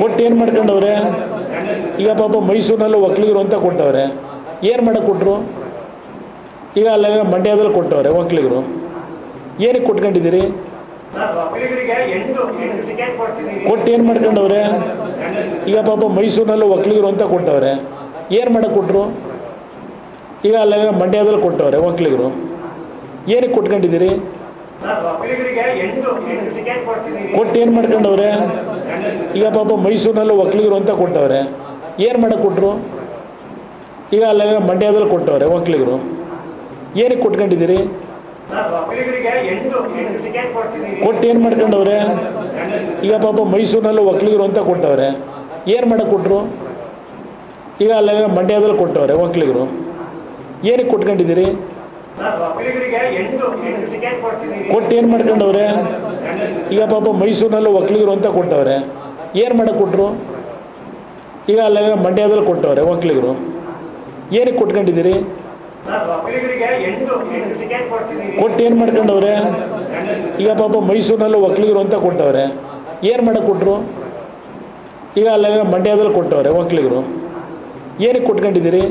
ಕೊಟ್ಟು ಏನು ಮಾಡ್ಕೊಂಡವ್ರೆ? ಈಗ ಪಾಪ ಮೈಸೂರಿನಲ್ಲೂ ಒಕ್ಕಲಿಗರು ಅಂತ ಕೊಟ್ಟವ್ರೆ. ಏನು ಮಾಡಕ್ಕೆ ಕೊಟ್ಟರು ಈಗ ಅಲ್ಲ ಮಂಡ್ಯದಲ್ಲಿ ಕೊಟ್ಟವ್ರೆ ಒಕ್ಕಲಿಗರು ಏನಕ್ಕೆ ಕೊಟ್ಕೊಂಡಿದ್ದೀರಿ? ಕೊಟ್ಟು ಏನು ಮಾಡ್ಕೊಂಡವ್ರೆ? ಈಗ ಪಾಪ ಮೈಸೂರಿನಲ್ಲೂ ಒಕ್ಕಲಿಗರು ಅಂತ ಕೊಟ್ಟವ್ರೆ. ಏನು ಮಾಡಕ್ಕೆ ಕೊಟ್ಟರು ಈಗ ಅಲ್ಲ ಮಂಡ್ಯದಲ್ಲಿ ಕೊಟ್ಟವ್ರೆ ಒಕ್ಕಲಿಗರು ಏನಕ್ಕೆ ಕೊಟ್ಕೊಂಡಿದ್ದೀರಿ? ಕೊಟ್ಟು ಏನು ಮಾಡ್ಕೊಂಡವ್ರೆ? ಈಗ ಪಾಪ ಮೈಸೂರಿನಲ್ಲೂ ಒಕ್ಕಲಿಗರು ಅಂತ ಕೊಟ್ಟವ್ರೆ. ಏನು ಮಾಡಕ್ಕೆ ಕೊಟ್ಟರು ಈಗ ಅಲ್ಲ ಮಂಡ್ಯದಲ್ಲಿ ಕೊಟ್ಟವ್ರೆ ಒಕ್ಕಲಿಗರು ಏನಕ್ಕೆ ಕೊಟ್ಕೊಂಡಿದ್ದೀರಿ? ಕೊಟ್ಟು ಏನು ಮಾಡ್ಕೊಂಡವ್ರೆ? ಈಗ ಪಾಪ ಮೈಸೂರಿನಲ್ಲೂ ಒಕ್ಕಲಿಗರು ಅಂತ ಕೊಟ್ಟವ್ರೆ. ಏನು ಮಾಡಕ್ಕೆ ಕೊಟ್ಟರು ಈಗ ಅಲ್ಲ ಮಂಡ್ಯದಲ್ಲಿ ಕೊಟ್ಟವ್ರೆ ಒಕ್ಕಲಿಗರು ಏನಕ್ಕೆ ಕೊಟ್ಕೊಂಡಿದ್ದೀರಿ? ಕೊಟ್ಟು ಏನು ಮಾಡ್ಕೊಂಡವ್ರೆ? ಈಗ ಪಾಪ ಮೈಸೂರಿನಲ್ಲೂ ಒಕ್ಕಲಿಗರು ಅಂತ ಕೊಟ್ಟವ್ರೆ. ಏನು ಮಾಡಕ್ಕೆ ಕೊಟ್ಟರು ಈಗ ಅಲ್ಲ ಮಂಡ್ಯದಲ್ಲಿ ಕೊಟ್ಟವ್ರೆ ಒಕ್ಕಲಿಗರು ಏನಕ್ಕೆ ಕೊಟ್ಕೊಂಡಿದ್ದೀರಿ? ಕೊಟ್ಟು ಏನು ಮಾಡ್ಕೊಂಡವ್ರೆ? ಈಗ ಪಾಪ ಮೈಸೂರಿನಲ್ಲೂ ಒಕ್ಕಲಿಗರು ಅಂತ ಕೊಟ್ಟವ್ರೆ. ಏನು ಮಾಡಕ್ಕೆ ಕೊಟ್ಟರು ಈಗ ಅಲ್ಲ ಮಂಡ್ಯದಲ್ಲಿ ಕೊಟ್ಟವ್ರೆ ಒಕ್ಕಲಿಗರು ಏನಕ್ಕೆ ಕೊಟ್ಕೊಂಡಿದ್ದೀರಿ?